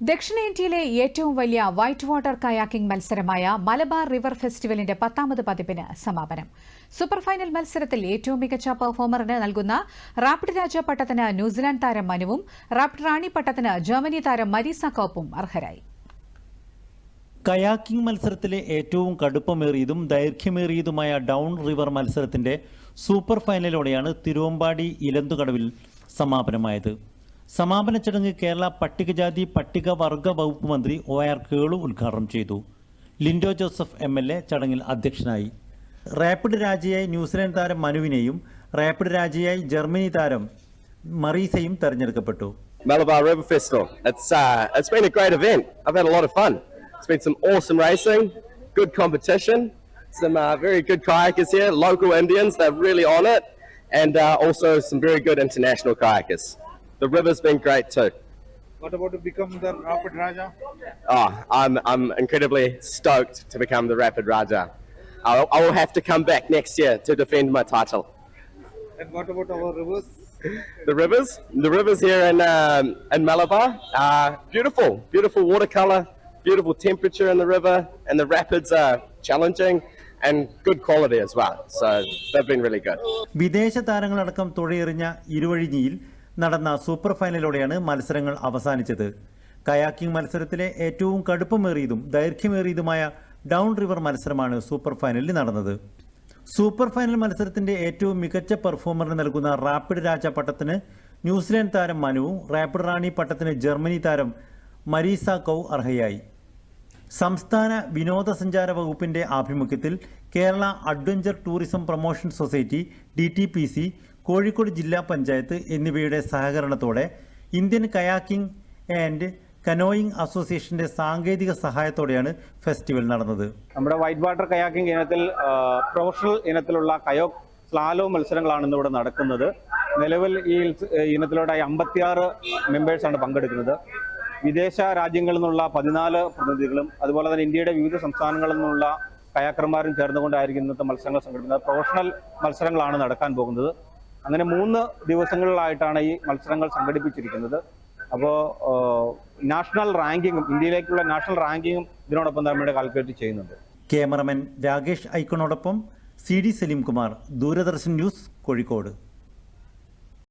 ദക്ഷിണേന്ത്യയിലെ ഏറ്റവും വലിയ വൈറ്റ് വാട്ടർ കയാക്കിംഗ് മത്സരമായ മലബാർ റിവർ ഫെസ്റ്റിവലിന്റെ പത്താമത് പതിപ്പിന് സമാപനം. സൂപ്പർ ഫൈനൽ മത്സരത്തിൽ ഏറ്റവും മികച്ച പെർഫോമറിന് നൽകുന്ന റാപ്പിഡ് രാജ പട്ടത്തിന് ന്യൂസിലാൻഡ് താരം മനുവും റാപ്പിഡ് റാണി പട്ടത്തിന് ജർമ്മനി താരം മരീസ കോപ്പും അർഹരായി. കയാക്കിംഗ് മത്സരത്തിലെ ഏറ്റവും കടുപ്പമേറിയതും ദൈർഘ്യമേറിയതുമായ ഡൗൺ റിവർ മത്സരത്തിന്റെ സൂപ്പർ ഫൈനലോടെയാണ് തിരുവമ്പാടി ഇലന്തുകടവിൽ സമാപനമായത്. സമാപന ചടങ്ങ് കേരള പട്ടികജാതി പട്ടികവർഗ വകുപ്പ് മന്ത്രി ഒ ആർ കേളു ഉദ്ഘാടനം ചെയ്തു Linto Joseph M L A ചടങ്ങിൽ അധ്യക്ഷനായി റാപ്പിഡ് രാജയായി ന്യൂസിലാൻഡ് താരം മനുവിനെയും റാപ്പിഡ് രാജയായി ജർമ്മനി താരം മറീസയും തെരഞ്ഞെടുക്കപ്പെട്ടു Malabar River Festival. It's uh, it's been a great event. I've had a lot of fun. It's been some awesome racing, good competition, some uh, very good kayakers here, local Indians. They're really on it, and uh, also some very good international kayakers. The river's been great too. What about to become the Rapid Raja? Oh, I'm I'm incredibly stoked to become the Rapid Raja. I'll, I will have to come back next year to defend my title. And what about our rivers? The rivers, the rivers here in um, in Malabar, are beautiful, beautiful watercolor, beautiful temperature in the river, and the rapids are challenging and good quality as well. So they've been really good. വിദേശ താരങ്ങളടക്കം തുഴയെറിഞ്ഞ ഇരുവഴിഞ്ഞിയിൽ നടന്ന super ഫൈനലോടെയാണ് മത്സരങ്ങൾ അവസാനിച്ചത്. Kayaking മത്സരത്തിലെ ഏറ്റവും കടുപ്പമേറിയതും ദൈർഘ്യമേറിയതുമായ down river മത്സരമാണ് സൂപ്പർ ഫൈനലിൽ നടന്നത്. സൂപ്പർ ഫൈനൽ മത്സരത്തിന്റെ ഏറ്റവും മികച്ച പെർഫോമറിന് നൽകുന്ന റാപ്പിഡ് രാജ പട്ടത്തിന് ന്യൂസിലാൻഡ് താരം മനുവും റാപ്പിഡ് റാണി പട്ടത്തിന് ജർമ്മനി താരം മരീസ കൗ അർഹയായി. സംസ്ഥാന വിനോദസഞ്ചാര വകുപ്പിന്റെ ആഭിമുഖ്യത്തിൽ Kerala adventure tourism promotion society D Kozhikode ജില്ലാ പഞ്ചായത്ത് എന്നിവയുടെ സഹകരണത്തോടെ ഇന്ത്യൻ കയാക്കിംഗ് ആൻഡ് കനോയിങ് അസോസിയേഷന്റെ സാങ്കേതിക സഹായത്തോടെയാണ് ഫെസ്റ്റിവൽ നടന്നത്. നമ്മുടെ വൈറ്റ് വാട്ടർ കയാക്കിംഗ് ഇനത്തിൽ പ്രൊഫഷണൽ ഇനത്തിലുള്ള കയോ സ്ലാലോ മത്സരങ്ങളാണ് ഇന്നിവിടെ നടക്കുന്നത്. നിലവിൽ ഈ ഇനത്തിലൂടെ അമ്പത്തിയാറ് മെമ്പേഴ്സാണ് പങ്കെടുക്കുന്നത്. വിദേശ രാജ്യങ്ങളിൽ നിന്നുള്ള പതിനാല് പ്രതിനിധികളും അതുപോലെ തന്നെ ഇന്ത്യയുടെ വിവിധ സംസ്ഥാനങ്ങളിൽ നിന്നുള്ള കയാക്കർമാരും ചേർന്നുകൊണ്ടായിരിക്കും ഇന്നത്തെ മത്സരങ്ങൾ സംഘടിപ്പിക്കുന്നത്. പ്രൊഫഷണൽ മത്സരങ്ങളാണ് നടക്കാൻ പോകുന്നത്. അങ്ങനെ മൂന്ന് ദിവസങ്ങളിലായിട്ടാണ് ഈ മത്സരങ്ങൾ സംഘടിപ്പിച്ചിരിക്കുന്നത്. അപ്പോൾ നാഷണൽ റാങ്കിങ്ങും ഇന്ത്യയിലേക്കുള്ള നാഷണൽ റാങ്കിങ്ങും ഇതിനോടൊപ്പം നമ്മുടെ കാൽക്കുലേറ്റ് ചെയ്യുന്നുണ്ട്. Cameraman Rakesh ഐക്കണോടൊപ്പം C D Saleemkumar Doordarshan news Kozhikode.